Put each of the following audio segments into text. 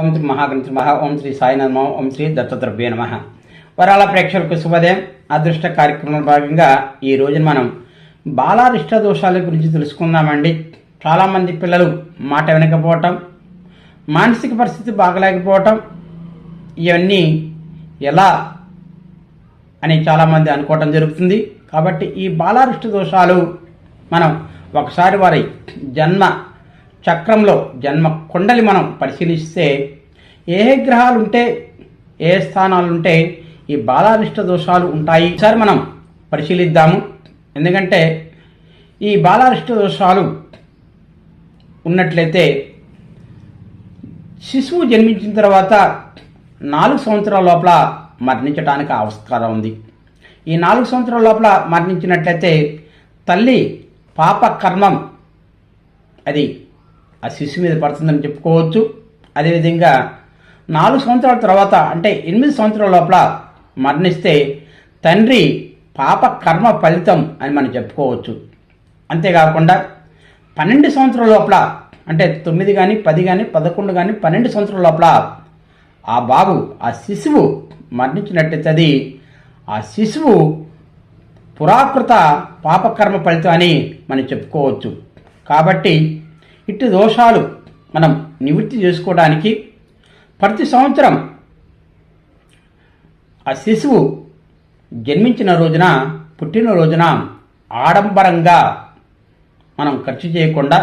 ఓం శ్రీ మహాగణతి మహా ఓం శ్రీ సాయినాథ్ ఓం శ్రీ దత్తద్రవ్య నమ. వరాల ప్రేక్షకులకు శుభోదయం. అదృష్ట కార్యక్రమంలో భాగంగా ఈ రోజున మనం బాలారిష్ట దోషాల గురించి తెలుసుకుందామండి. చాలామంది పిల్లలు మాట వినకపోవటం మానసిక పరిస్థితి బాగలేకపోవటం ఇవన్నీ ఎలా అని చాలామంది అనుకోవటం జరుగుతుంది. కాబట్టి ఈ బాలారిష్ట దోషాలు మనం ఒకసారి వారి జన్మ చక్రంలో జన్మ కుండలి మనం పరిశీలిస్తే ఏ ఏ గ్రహాలు ఉంటే ఏ స్థానాలు ఉంటే ఈ బాలారిష్ట దోషాలు ఉంటాయి. సార్ మనం పరిశీలిద్దాము. ఎందుకంటే ఈ బాలారిష్ట దోషాలు ఉన్నట్లయితే శిశువు జన్మించిన తర్వాత నాలుగు సంవత్సరాల లోపల మరణించడానికి ఆస్కారం ఉంది. ఈ నాలుగు సంవత్సరాల లోపల మరణించినట్లయితే తల్లి పాప కర్మం అది ఆ శిశువు మీద పడుతుందని చెప్పుకోవచ్చు. అదేవిధంగా నాలుగు సంవత్సరాల తర్వాత అంటే ఎనిమిది సంవత్సరాల లోపల మరణిస్తే తండ్రి పాప కర్మ ఫలితం అని మనం చెప్పుకోవచ్చు. అంతేకాకుండా పన్నెండు సంవత్సరాల లోపల అంటే తొమ్మిది కానీ పది కానీ పదకొండు కానీ పన్నెండు సంవత్సరాల లోపల ఆ బాబు ఆ శిశువు మరణించినట్లయితే అది ఆ శిశువు పురాకృత పాపకర్మ ఫలితం అని మనం చెప్పుకోవచ్చు. కాబట్టి ఇట్టి దోషాలు మనం నివృత్తి చేసుకోవడానికి ప్రతి సంవత్సరం ఆ శిశువు జన్మించిన రోజున పుట్టిన రోజున ఆడంబరంగా మనం ఖర్చు చేయకుండా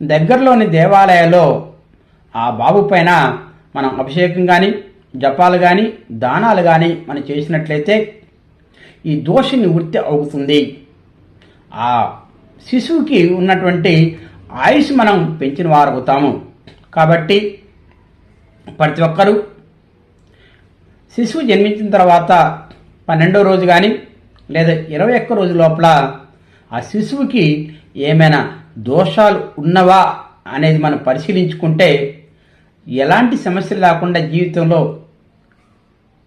దగ్గరలోని దేవాలయాల్లో ఆ బాబు పైన మనం అభిషేకం కానీ జపాలు కానీ దానాలు కానీ మనం చేసినట్లయితే ఈ దోష నివృత్తి అవుతుంది. ఆ శిశువుకి ఉన్నటువంటి ఆయుష్ మనం పెంచిన వారు అవుతాము. కాబట్టి ప్రతి ఒక్కరూ శిశువు జన్మించిన తర్వాత పన్నెండో రోజు కానీ లేదా ఇరవై ఒక్క రోజు లోపల ఆ శిశువుకి ఏమైనా దోషాలు ఉన్నవా అనేది మనం పరిశీలించుకుంటే ఎలాంటి సమస్యలు లేకుండా జీవితంలో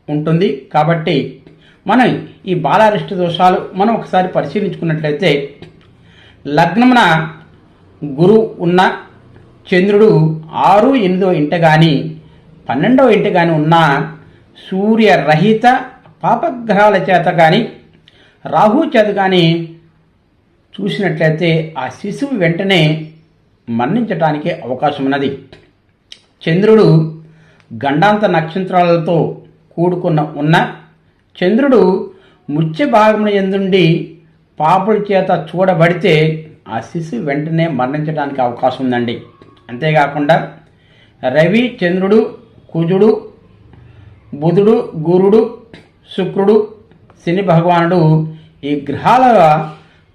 ఉంటుంది. కాబట్టి మనం ఈ బాలారిష్ట దోషాలు మనం ఒకసారి పరిశీలించుకున్నట్లయితే లగ్నమున గురువు ఉన్న చంద్రుడు ఆరు ఎనిమిదో ఇంట కానీ పన్నెండవ ఇంట కానీ ఉన్న సూర్యరహిత పాపగ్రహాల చేత కానీ రాహు చేత కానీ చూసినట్లయితే ఆ శిశువు వెంటనే మరణించటానికి అవకాశం ఉన్నది చంద్రుడు గండాంత నక్షత్రాలతో కూడుకున్న ఉన్న చంద్రుడు ముత్య భాగమున ఎందుండి పాపుల చేత చూడబడితే ఆ శిశువు వెంటనే మరణించడానికి అవకాశం ఉందండి. అంతేకాకుండా రవి చంద్రుడు కుజుడు బుధుడు గురుడు శుక్రుడు శని భగవానుడు ఈ గ్రహాల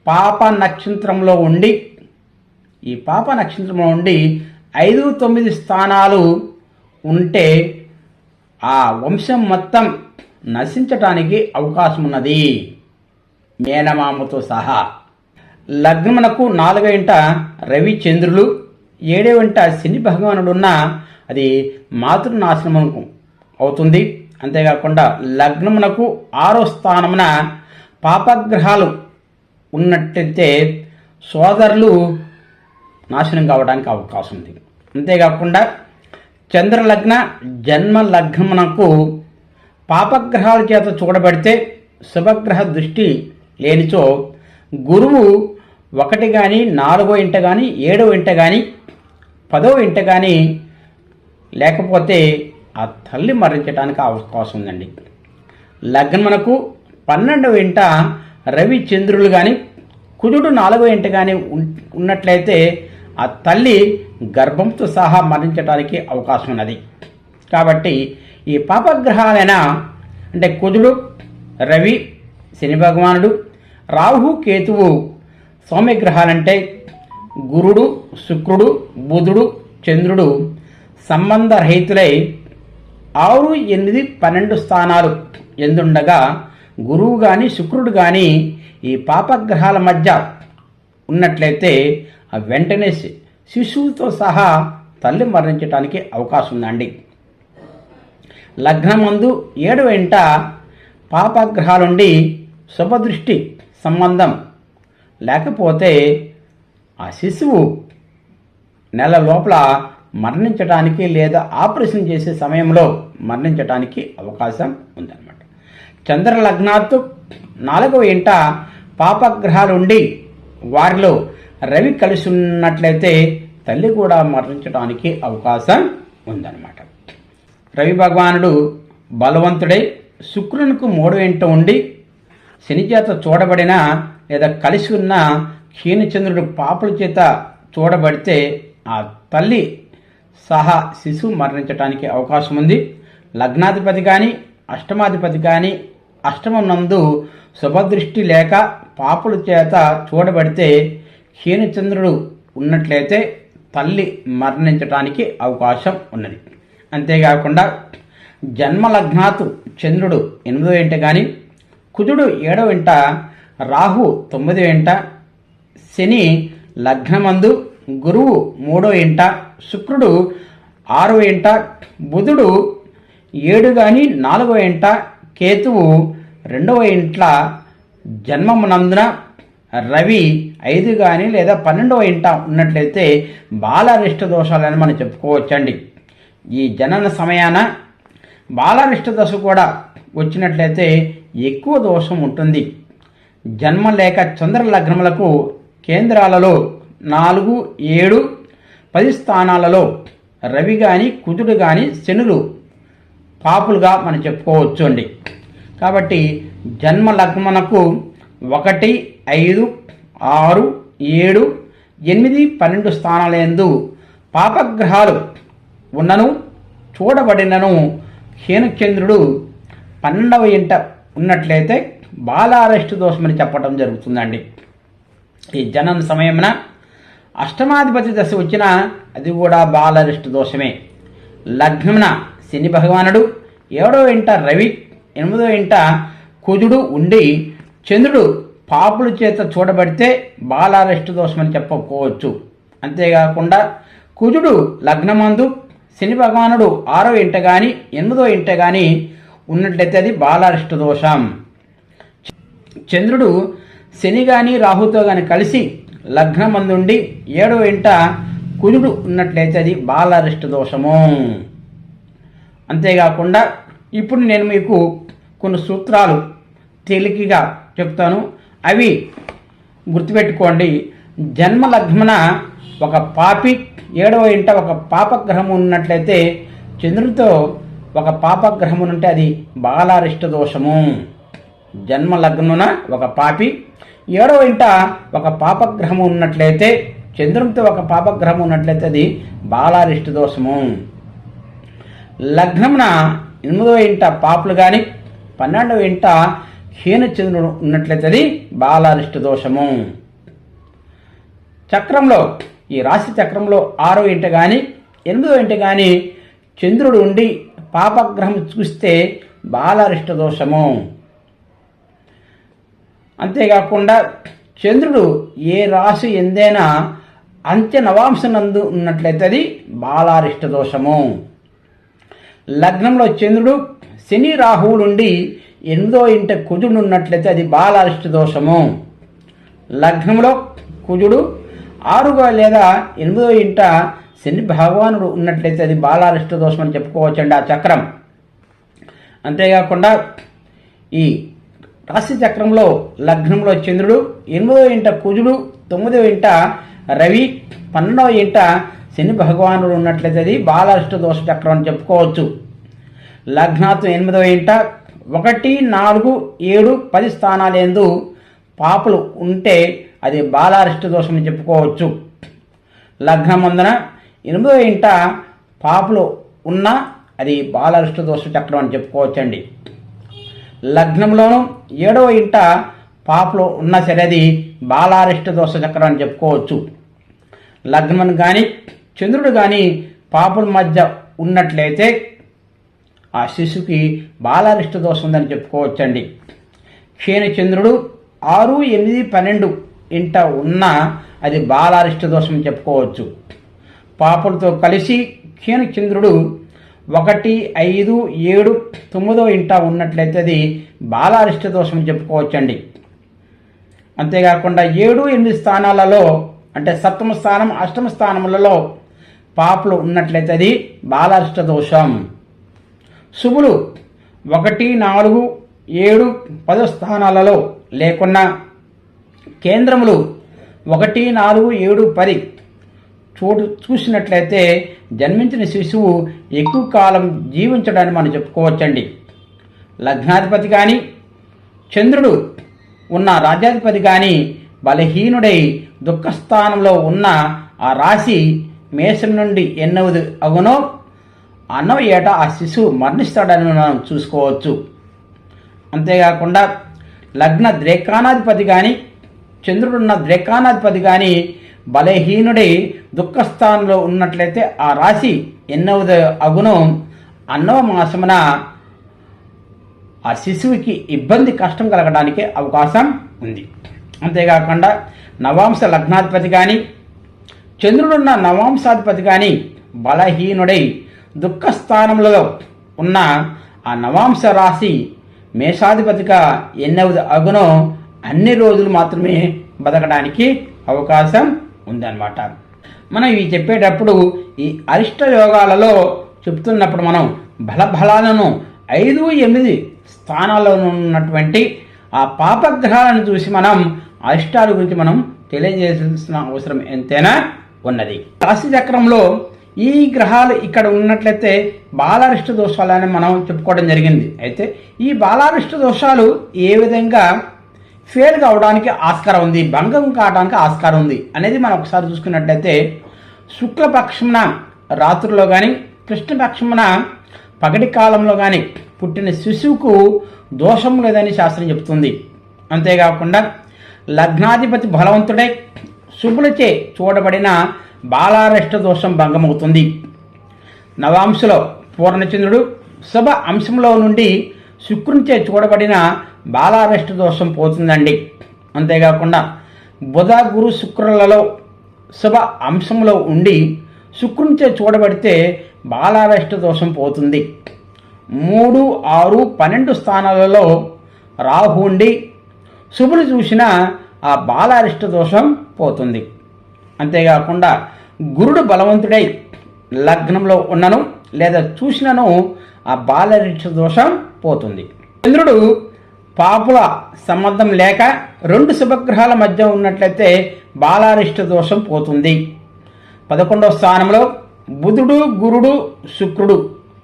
పాప నక్షత్రంలో ఉండి ఈ పాప నక్షత్రంలో ఉండి ఐదు తొమ్మిది స్థానాలు ఉంటే ఆ వంశం మొత్తం నశించటానికి అవకాశం ఉన్నది. మేనమామతో సహా. లగ్నమునకు నాలుగో ఇంట రవి చంద్రులు ఏడో ఇంట శని భగవానుడున్న అది మాతృనాశనమునకు అవుతుంది. అంతేకాకుండా లగ్నమునకు ఆరో స్థానమున పాపగ్రహాలు ఉన్నట్టయితే సోదరులు నాశనం కావడానికి అవకాశం ఉంది అంతేకాకుండా చంద్రలగ్న జన్మ లగ్నమునకు పాపగ్రహాల చేత చూడబడితే శుభగ్రహ దృష్టి లేనిచో గురువు ఒకటి కానీ నాలుగో ఇంట కానీ ఏడో ఇంట కానీ పదో ఇంట కానీ లేకపోతే ఆ తల్లి మరణించడానికి అవకాశం ఉందండి. లగ్నమునకు పన్నెండవ ఇంట రవి చంద్రులు కానీ కుజుడు నాలుగో ఇంట కానీ ఉన్నట్లయితే ఆ తల్లి గర్భంతో సహా మరణించడానికి అవకాశం ఉన్నది. కాబట్టి ఈ పాపగ్రహాలైన అంటే కుజుడు రవి శని భగవానుడు రాహు కేతువు స్వామి గ్రహాలంటే గురుడు శుక్రుడు బుధుడు చంద్రుడు సంబంధరహితులై ఆరు ఎనిమిది పన్నెండు స్థానాలు ఎందుండగా గురువు కానీ శుక్రుడు కానీ ఈ పాపగ్రహాల మధ్య ఉన్నట్లయితే వెంటనే శిశువుతో సహా తల్లి మరణించడానికి అవకాశం ఉందండి లగ్నమందు ఏడు వెంట పాపగ్రహాలుండి శుభదృష్టి సంబంధం లేకపోతే ఆ శిశువు నెల లోపల మరణించడానికి లేదా ఆపరేషన్ చేసే సమయంలో మరణించడానికి అవకాశం ఉందన్నమాట. చంద్ర లగ్నాత్తు నాలుగవ ఇంట పాపగ్రహాలుండి వారిలో రవి కలిసి ఉన్నట్లయితే తల్లి కూడా మరణించడానికి అవకాశం ఉందన్నమాట. రవి భగవానుడు బలవంతుడై శుక్రునికి మూడవ ఇంట ఉండి శని చేత చూడబడిన లేదా కలిసి ఉన్న క్షీణచంద్రుడు పాపుల చేత చూడబడితే ఆ తల్లి సహా శిశువు మరణించడానికి అవకాశం ఉంది లగ్నాధిపతి కానీ అష్టమాధిపతి కానీ అష్టమం నందు శుభదృష్టి లేక పాపుల చేత చూడబడితే క్షీణచంద్రుడు ఉన్నట్లయితే తల్లి మరణించడానికి అవకాశం ఉన్నది. అంతేకాకుండా జన్మ లగ్నాతు చంద్రుడు ఎనిమిదో ఇంట కానీ కుజుడు ఏడో ఇంట రాహు తొమ్మిది ఇంట శని లగ్నమందు గురువు మూడో ఇంట శుక్రుడు ఆరో ఇంట బుధుడు ఏడు కానీ నాలుగో ఇంట కేతువు రెండవ ఇంట్ల జన్మమునందున రవి ఐదు కానీ లేదా పన్నెండవ ఇంట ఉన్నట్లయితే బాలరిష్ట దోషాలని మనం చెప్పుకోవచ్చండి. ఈ జనన సమయాన బాలరిష్ట దశ కూడా వచ్చినట్లయితే ఎక్కువ దోషం ఉంటుంది. జన్మ లేక చంద్ర లగ్నములకు కేంద్రాలలో నాలుగు ఏడు పది స్థానాలలో రవి కానీ కుజుడు కానీ శనులు పాపులుగా మనం చెప్పుకోవచ్చు అండి కాబట్టి జన్మ లగ్నమునకు ఒకటి ఐదు ఆరు ఏడు ఎనిమిది పన్నెండు స్థానాలందు పాపగ్రహాలు ఉన్నను చూడబడినను హీనచంద్రుడు పన్నెండవ ఇంట ఉన్నట్లయితే బాలారెస్ట్ దోషమని చెప్పడం జరుగుతుందండి. ఈ జనం సమయమున అష్టమాధిపతి దశ వచ్చిన అది కూడా బాలరిష్ట దోషమే. లగ్నమున శని భగవానుడు ఏడో ఇంట రవి ఎనిమిదో ఇంట కుజుడు ఉండి చంద్రుడు పాపుల చేత చూడబడితే బాలారెస్టు దోషమని చెప్పుకోవచ్చు అంతేకాకుండా కుజుడు లగ్నమందు శని భగవానుడు ఆరో ఇంట కానీ ఎనిమిదో ఇంట కానీ ఉన్నట్లయితే అది బాలారెస్టు దోషం. చంద్రుడు శని కానీ రాహుతో కానీ కలిసి లగ్నమందుండి ఏడో ఇంట కుజుడు ఉన్నట్లయితే అది బాలరిష్ట దోషము. అంతేకాకుండా ఇప్పుడు నేను మీకు కొన్ని సూత్రాలు తేలికగా చెప్తాను. అవి గుర్తుపెట్టుకోండి. జన్మ లగ్న ఒక పాపి ఏడవ ఇంట ఒక పాపగ్రహం ఉన్నట్లయితే చంద్రుడితో ఒక పాపగ్రహం ఉంటే అది బాలారిష్ట దోషము. జన్మ లగ్నమున ఒక పాపి ఏడవ ఇంట ఒక పాపగ్రహం ఉన్నట్లయితే చంద్రునితో ఒక పాపగ్రహం ఉన్నట్లయితే అది బాలారిష్ట దోషము. లగ్నమున ఎనిమిదవ ఇంట పాపులు కానీ పన్నెండవ ఇంట హీనచంద్రుడు ఉన్నట్లయితే అది బాలారిష్ట దోషము. చక్రంలో ఈ రాశి చక్రంలో ఆరో ఇంట కానీ ఎనిమిదో ఇంట కానీ చంద్రుడు ఉండి పాపగ్రహం చూస్తే బాలారిష్ట దోషము. అంతేకాకుండా చంద్రుడు ఏ రాశి ఎందైనా అంత్య నవాంశనందు ఉన్నట్లయితే అది బాలారిష్ట దోషము. లగ్నంలో చంద్రుడు శని రాహువులుండి ఎనిమిదో ఇంట కుజుడు ఉన్నట్లయితే అది బాలారిష్ట దోషము. లగ్నంలో కుజుడు ఆరుగా లేదా ఎనిమిదో ఇంట శని భగవానుడు ఉన్నట్లయితే అది బాలారిష్ట దోషం అని చెప్పుకోవచ్చండి ఆ చక్రం. అంతేకాకుండా ఈ రాశి చక్రంలో లగ్నంలో చంద్రుడు ఎనిమిదో ఇంట కుజుడు తొమ్మిదో ఇంట రవి పన్నెండవ ఇంట శని భగవానుడు ఉన్నట్లయితే అది బాలారిష్ట దోష చక్రం అని చెప్పుకోవచ్చు. లగ్నాతు ఎనిమిదవ ఇంట ఒకటి నాలుగు ఏడు పది స్థానాలందు పాపులు ఉంటే అది బాలారిష్ట దోషం అని చెప్పుకోవచ్చు. లగ్నం అందున ఎనిమిదో ఇంట పాపులు ఉన్నా అది బాలారిష్ట దోష చక్రం అని చెప్పుకోవచ్చండి. లగ్నంలోనూ ఏడవ ఇంట పాపలో ఉన్నా సరే అది బాలారిష్ట దోష చక్రం అని చెప్పుకోవచ్చు. లగ్నం కానీ చంద్రుడు కానీ పాపుల మధ్య ఉన్నట్లయితే ఆ శిశువుకి బాలారిష్ట దోషం ఉందని చెప్పుకోవచ్చండి. క్షీణచంద్రుడు ఆరు ఎనిమిది పన్నెండు ఇంట ఉన్నా అది బాలారిష్ట దోషం అని చెప్పుకోవచ్చు. పాపులతో కలిసి క్షీణచంద్రుడు ఒకటి ఐదు ఏడు తొమ్మిదో ఇంట ఉన్నట్లయితే అది బాలారిష్ట దోషం చెప్పుకోవచ్చండి. అంతేకాకుండా ఏడు ఎనిమిది స్థానాలలో అంటే సప్తమ స్థానం అష్టమ స్థానములలో పాపలు ఉన్నట్లయితే అది బాలారిష్ట దోషం. శుభులు ఒకటి నాలుగు ఏడు పదో స్థానాలలో లేకున్నా కేంద్రములు ఒకటి నాలుగు ఏడు పది చూడు చూసినట్లయితే జన్మించిన శిశువు ఎక్కువ కాలం జీవించడాన్ని మనం చెప్పుకోవచ్చండి. లగ్నాధిపతి కానీ చంద్రుడు ఉన్న రాజ్యాధిపతి కానీ బలహీనుడై దుఃఖస్థానంలో ఉన్న ఆ రాశి మేషం నుండి ఎన్నవది అగునో అన్నవ ఏట ఆ శిశువు మరణిస్తాడని మనం చూసుకోవచ్చు. అంతేకాకుండా లగ్న ద్రేకానాధిపతి కానీ చంద్రుడున్న ద్రేకానాధిపతి కానీ బలహీనుడై దుఃఖస్థానంలో ఉన్నట్లయితే ఆ రాశి ఎన్నవద అగును? అన్నవ మాసమున ఆ శిశువుకి ఇబ్బంది కష్టం కలగడానికి అవకాశం ఉంది. అంతేకాకుండా నవాంశ లగ్నాధిపతి కానీ చంద్రుడున్న నవాంశాధిపతి కానీ బలహీనుడై దుఃఖస్థానంలో ఉన్న ఆ నవాంశ రాశి మేషాధిపతిగా ఎన్నవది అగునో? అన్ని రోజులు మాత్రమే బతకడానికి అవకాశం ఉందన్నమాట. మనం ఇవి చెప్పేటప్పుడు ఈ అరిష్ట యోగాలలో చెప్తున్నప్పుడు మనం బలఫలాలను ఐదు ఎనిమిది స్థానాల్లో ఉన్నటువంటి ఆ పాపగ్రహాలను చూసి మనం అరిష్టాల గురించి మనం తెలియజేయాల్సిన అవసరం ఎంతైనా ఉన్నది. రాశి చక్రంలో ఈ గ్రహాలు ఇక్కడ ఉన్నట్లయితే బాలారిష్ట దోషాలని మనం చెప్పుకోవడం జరిగింది. అయితే ఈ బాలారిష్ట దోషాలు ఏ విధంగా ఫెయిల్ కావడానికి ఆస్కారం ఉంది భంగం కావడానికి ఆస్కారం ఉంది అనేది మనం ఒకసారి చూసుకున్నట్లయితే శుక్లపక్షమున రాత్రుల్లో కానీ కృష్ణపక్షమున పగటి కాలంలో కానీ పుట్టిన శిశువుకు దోషం లేదని శాస్త్రం చెబుతుంది. అంతేకాకుండా లగ్నాధిపతి బలవంతుడే శుభులచే చూడబడిన బాలారెష్ట దోషం భంగమవుతుంది. నవాంశలో పూర్ణచంద్రుడు శుభ అంశంలో నుండి శుక్రునిచే చూడబడిన బాలారెష్ట దోషం పోతుందండి. అంతేకాకుండా బుధ గురు శుక్రులలో శుభ అంశంలో ఉండి శుక్రునిచే చూడబడితే బాలారెష్ట దోషం పోతుంది. మూడు ఆరు పన్నెండు స్థానాలలో రాహు ఉండి శుభులు చూసిన ఆ బాలారిష్ట దోషం పోతుంది. అంతేకాకుండా గురుడు బలవంతుడై లగ్నంలో ఉన్నను లేదా చూసినను ఆ బాలరిష్ట దోషం పోతుంది. చంద్రుడు పాపుల సంబంధం లేక రెండు శుభగ్రహాల మధ్య ఉన్నట్లయితే బాలారిష్ట దోషం పోతుంది. పదకొండవ స్థానంలో బుధుడు గురుడు శుక్రుడు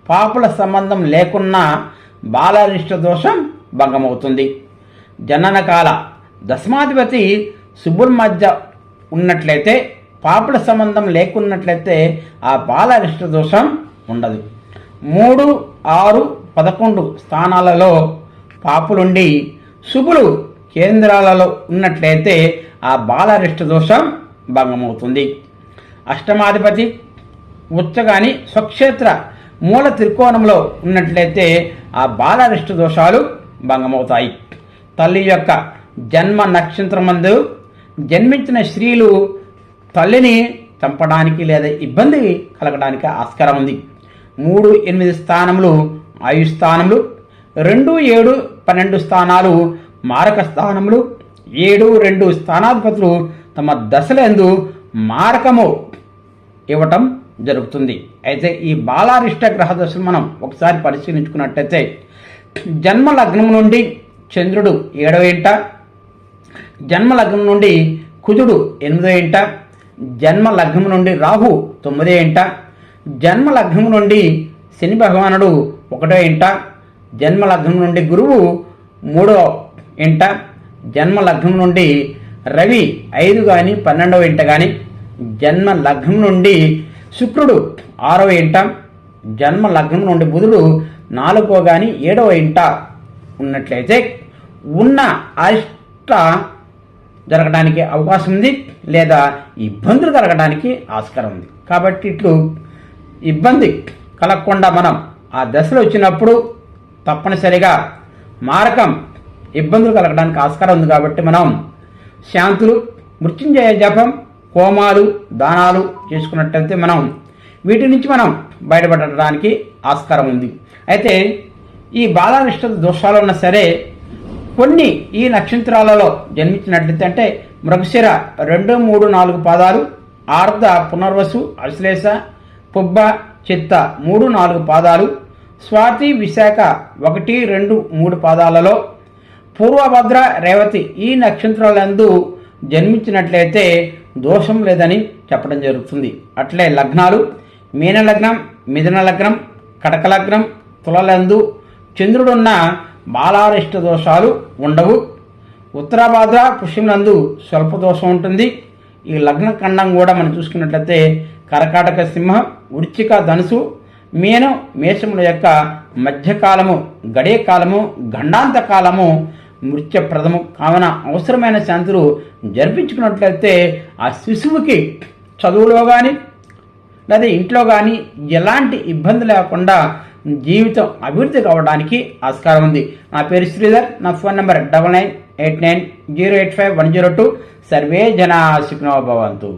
పాపుల సంబంధం లేకున్నా బాలారిష్ట దోషం భంగమవుతుంది. జననకాల దశమాధిపతి శుభుల మధ్య ఉన్నట్లయితే పాపుల సంబంధం లేకున్నట్లయితే ఆ బాలారిష్ట దోషం ఉండదు. మూడు ఆరు పదకొండు స్థానాలలో పాపులుండి శుభులు కేంద్రాలలో ఉన్నట్లయితే ఆ బాలరిష్ట దోషం భంగమవుతుంది. అష్టమాధిపతి ఉచ్చగాని స్వక్షేత్ర మూల త్రికోణంలో ఉన్నట్లయితే ఆ బాలరిష్ట దోషాలు భంగమవుతాయి. తల్లి యొక్క జన్మ నక్షత్రమందు జన్మించిన స్త్రీలు తల్లిని చంపడానికి లేదా ఇబ్బంది కలగడానికి ఆస్కారం ఉంది మూడు ఎనిమిది స్థానములు ఆయు స్థానములు రెండు ఏడు పన్నెండు స్థానాలు మారక స్థానములు ఏడు రెండు స్థానాధిపతులు తమ దశలందు మారకము ఇవ్వటం జరుగుతుంది. అయితే ఈ బాలారిష్ట గ్రహ దశను మనం ఒకసారి పరిశీలించుకున్నట్టయితే జన్మ లగ్నం నుండి చంద్రుడు ఏడవ ఇంట జన్మ లగ్నం నుండి కుజుడు ఎనిమిదో ఇంట జన్మ లగ్నం నుండి రాహు తొమ్మిదో ఇంట జన్మ లగ్నం నుండి శని భగవానుడు ఒకటో ఇంట జన్మ లగ్నం నుండి గురువు మూడో ఇంట జన్మ లగ్నం నుండి రవి ఐదు కానీ పన్నెండవ ఇంట కానీ జన్మ లగ్నం నుండి శుక్రుడు ఆరవ ఇంట జన్మ లగ్నం నుండి బుధుడు నాలుగో కానీ ఏడవ ఇంట ఉన్నట్లయితే ఉన్న అష్ట జరగడానికి అవకాశం ఉంది లేదా ఇబ్బందులు జరగడానికి ఆస్కారం ఉంది. కాబట్టి ఇట్లు ఇబ్బంది కలగకుండా మనం ఆ దశలో వచ్చినప్పుడు తప్పనిసరిగా మారకం ఇబ్బందులు కలగడానికి ఆస్కారం ఉంది కాబట్టి మనం శాంతులు మృత్యుంజయ జపం హోమాలు దానాలు చేసుకున్నట్టయితే మనం వీటి నుంచి మనం బయటపడడానికి ఆస్కారం ఉంది. అయితే ఈ బాలానిష్ట దోషాలు ఉన్నా సరే కొన్ని ఈ నక్షత్రాలలో జన్మించినట్లయితే అంటే మృగశిర రెండు మూడు నాలుగు పాదాలు ఆర్ధ పునర్వసు అశ్లేష పుబ్బ చిత్త మూడు నాలుగు పాదాలు స్వాతి విశాఖ ఒకటి రెండు మూడు పాదాలలో. పూర్వభద్ర రేవతి ఈ నక్షత్రాలందు జన్మించినట్లయితే దోషం లేదని చెప్పడం జరుగుతుంది. అట్లే లగ్నాలు మీన లగ్నం మిథున లగ్నం కటక లగ్నం తులలందు చంద్రుడున్న బాలారిష్ట దోషాలు ఉండవు. ఉత్తరాభాద్ర పుష్యములందు స్వల్ప దోషం ఉంటుంది. ఈ లగ్న ఖండం కూడా మనం చూసుకున్నట్లయితే కరకాటక సింహం వృచ్చిక ధనుసు మీనం మేషముల యొక్క మధ్యకాలము గడే కాలము గండాంత కాలము మృత్యప్రదము కావున అవసరమైన శాంతులు జరిపించుకున్నట్లయితే ఆ శిశువుకి చదువులో కానీ లేదా ఇంట్లో కానీ ఎలాంటి ఇబ్బంది లేకుండా జీవితం అభివృద్ధి కావడానికి ఆస్కారం ఉంది. నా పేరు శ్రీధర్ నా phone number double nine eight nine zero eight five one zero two. Survey జనా సుఖినో భవంతు.